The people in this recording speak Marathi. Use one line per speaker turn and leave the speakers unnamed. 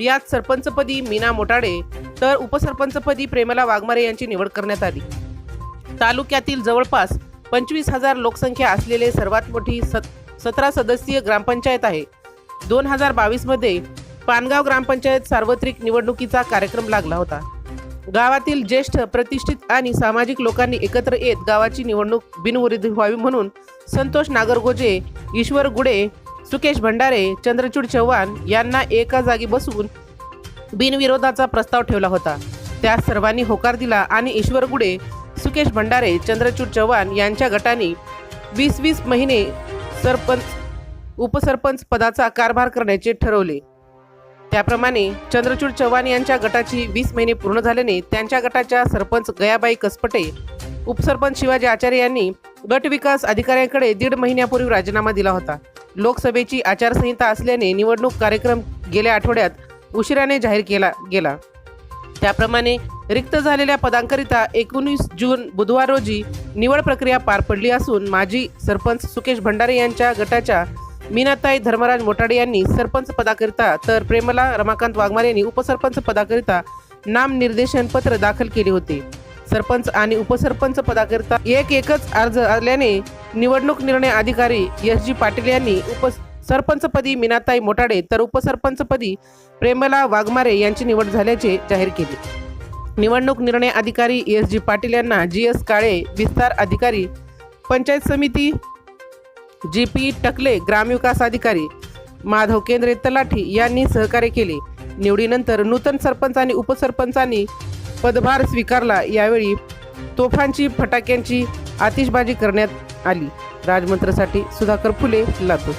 यात सरपंचपदी मीना मोटाडे तर उपसरपंचपदी प्रेमला वाघमारे यांची निवड करण्यात आली. तालुक्यातील जवळपास पंचवीस हजार लोकसंख्या असलेले सर्वात मोठी सत सतरा सदस्यीय ग्रामपंचायत आहे. दोन हजार बावीसमध्ये पानगाव ग्रामपंचायत सार्वत्रिक निवडणुकीचा कार्यक्रम लागला होता. गावातील ज्येष्ठ प्रतिष्ठित आणि सामाजिक लोकांनी एकत्र येत गावाची निवडणूक बिनविरोधी व्हावी म्हणून संतोष नागरगोजे ईश्वर गुडे सुकेश भंडारे चंद्रचूड चव्हाण यांना एका जागी बसवून बिनविरोधाचा प्रस्ताव ठेवला होता. त्या सर्वांनी होकार दिला आणि ईश्वर गुडे सुकेश भंडारे चंद्रचूड चव्हाण यांच्या गटाने वीस वीस महिने सरपंच उपसरपंच पदाचा कारभार करण्याचे ठरवले. त्याप्रमाणे चंद्रचूड चव्हाण यांच्या गटाची वीस महिने पूर्ण झाल्याने त्यांच्या गटाच्या सरपंच गयाबाई कसपटे उपसरपंच शिवाजी आचार्य यांनी गट विकास अधिकाऱ्यांकडे दीड महिन्यापूर्वी राजीनामा दिला होता. लोकसभेची आचारसंहिता असल्याने निवडणूक कार्यक्रम गेल्या आठवड्यात उशिराने जाहीर केला गेला. त्याप्रमाणे रिक्त झालेल्या पदांकरिता एकोणीस जून बुधवार रोजी निवड प्रक्रिया पार पडली असून माजी सरपंच सुकेश भंडारे यांच्या गटाच्या मीनाताई धर्मराज मोटाडे यांनी सरपंच पदाकरिता तर प्रेमला रमाकांत वाघमारे यांनी उपसरपंच पदाकरिता नामनिर्देशन पत्र दाखल केले होते. सरपंच आणि उपसरपंच पदाकरिता एक एकच अर्ज आल्याने निवडणूक निर्णय अधिकारी एस जी पाटील यांनी उप सरपंचपदी मीनाताई मोटाडे तर उपसरपंचपदी प्रेमला वाघमारे यांची निवड झाल्याचे जाहीर केले. निवडणूक निर्णय अधिकारी एस जी पाटील यांना जी एस काळे विस्तार अधिकारी पंचायत समिती जी पी टकले ग्रामविकास अधिकारी माधव केंद्रे तलाठी यांनी सहकार्य केले. निवडीनंतर नूतन सरपंच आणि उपसरपंचांनी पदभार स्वीकारला यावेळी तोफांची फटाक्यांची आतिषबाजी करण्यात आली. राजमंत्रसाठी सुधाकर फुले लातूर.